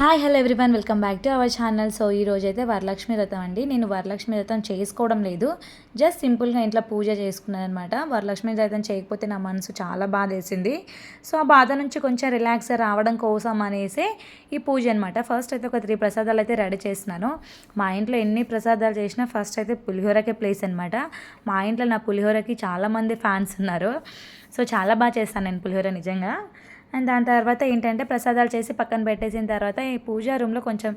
Hi hello everyone welcome back to our channel so ఈ రోజు అయితే వరలక్ష్మి వ్రతం అండి. నేను వరలక్ష్మి వ్రతం చేసుకోవడం లేదు. జస్ట్ సింపుల్గా ఇంట్లో పూజ చేసుకున్నాను అనమాట వరలక్ష్మి వ్రతం చేయకపోతే నా మనసు చాలా బాధ వేసింది. సో ఆ బాధ నుంచి కొంచెం రిలాక్స్ రావడం కోసం అనేసి ఈ పూజ అనమాట ఫస్ట్ అయితే ఒక త్రీ ప్రసాదాలు అయితే రెడీ చేస్తున్నాను. మా ఇంట్లో ఎన్ని ప్రసాదాలు చేసినా ఫస్ట్ అయితే పులిహోరకే ప్లేస్ అనమాట మా ఇంట్లో నా పులిహోరకి చాలామంది ఫ్యాన్స్ ఉన్నారు. సో చాలా బాగా చేస్తాను నేను పులిహోర నిజంగా. అండ్ దాని తర్వాత ఏంటంటే ప్రసాదాలు చేసి పక్కన పెట్టేసిన తర్వాత ఈ పూజా రూమ్లో కొంచెం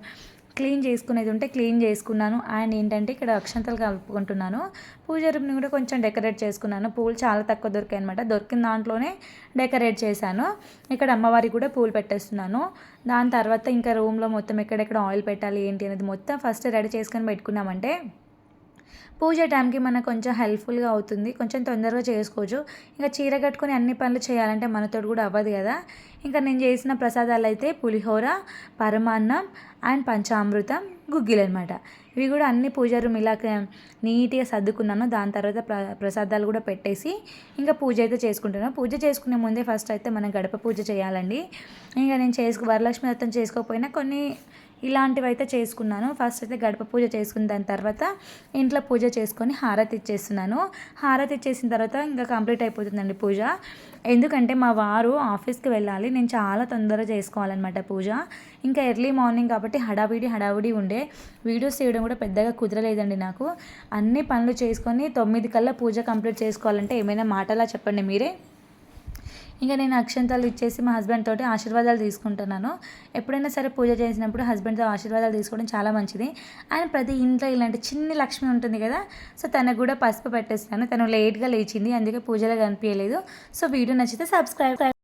క్లీన్ చేసుకునేది ఉంటే క్లీన్ చేసుకున్నాను. అండ్ ఏంటంటే ఇక్కడ అక్షంతలు కలుపుకుంటున్నాను. పూజ రూమ్ని కూడా కొంచెం డెకరేట్ చేసుకున్నాను. పూలు చాలా తక్కువ దొరికాయి అనమాట దొరికిన దాంట్లోనే డెకరేట్ చేశాను. ఇక్కడ అమ్మవారికి కూడా పూలు పెట్టేస్తున్నాను. దాని తర్వాత ఇంకా రూమ్లో మొత్తం ఎక్కడెక్కడ ఆయిల్ పెట్టాలి ఏంటి అనేది మొత్తం ఫస్ట్ రెడీ చేసుకొని పెట్టుకున్నామంటే పూజ టైంకి మనకు కొంచెం హెల్ప్ఫుల్గా అవుతుంది. కొంచెం తొందరగా చేసుకోవచ్చు. ఇంకా చీర కట్టుకొని అన్ని పనులు చేయాలంటే మనతో కూడా అవ్వదు కదా. ఇంకా నేను చేసిన ప్రసాదాలు అయితే పులిహోర పరమాన్నం అండ్ పంచామృతం గుగ్గిలు అనమాట ఇవి కూడా అన్ని పూజ రూమ్ ఇలా నీట్గా సర్దుకున్నాను. దాని తర్వాత ప్ర ప్రసాదాలు కూడా పెట్టేసి ఇంకా పూజ అయితే చేసుకుంటున్నాను. పూజ చేసుకునే ముందే ఫస్ట్ అయితే మనం గడప పూజ చేయాలండి. ఇంకా నేను చేసుకు వరలక్ష్మి వ్రతం చేసుకోకపోయినా కొన్ని ఇలాంటివి అయితే చేసుకున్నాను. ఫస్ట్ అయితే గడప పూజ చేసుకున్న దాని తర్వాత ఇంట్లో పూజ చేసుకొని హారతి ఇచ్చేస్తున్నాను. హారతి ఇచ్చేసిన తర్వాత ఇంకా కంప్లీట్ అయిపోతుందండి పూజ. ఎందుకంటే మా వారు ఆఫీస్కి వెళ్ళాలి. నేను చాలా తొందరగా చేసుకోవాలన్నమాట పూజ. ఇంకా ఎర్లీ మార్నింగ్ కాబట్టి హడావిడి హడావిడి ఉండే. వీడియోస్ చేయడం కూడా పెద్దగా కుదరలేదండి నాకు. అన్ని పనులు చేసుకొని తొమ్మిది కల్లా పూజ కంప్లీట్ చేసుకోవాలంటే ఏమైనా మాటలా చెప్పండి మీరే. ఇంకా నేను అక్షంతాలు ఇచ్చేసి మా హస్బెండ్ తోటి ఆశీర్వాదాలు తీసుకుంటున్నాను. ఎప్పుడైనా సరే పూజ చేసినప్పుడు హస్బెండ్తో ఆశీర్వాదాలు తీసుకోవడం చాలా మంచిది. అండ్ ప్రతి ఇంట్లో ఇలాంటి చిన్ని లక్ష్మి ఉంటుంది కదా సో తనకు కూడా పసుపు పెట్టేస్తాను. తను లేట్గా లేచింది అందుకే పూజలో కనిపించలేదు. సో వీడియో నచ్చితే సబ్స్క్రైబ్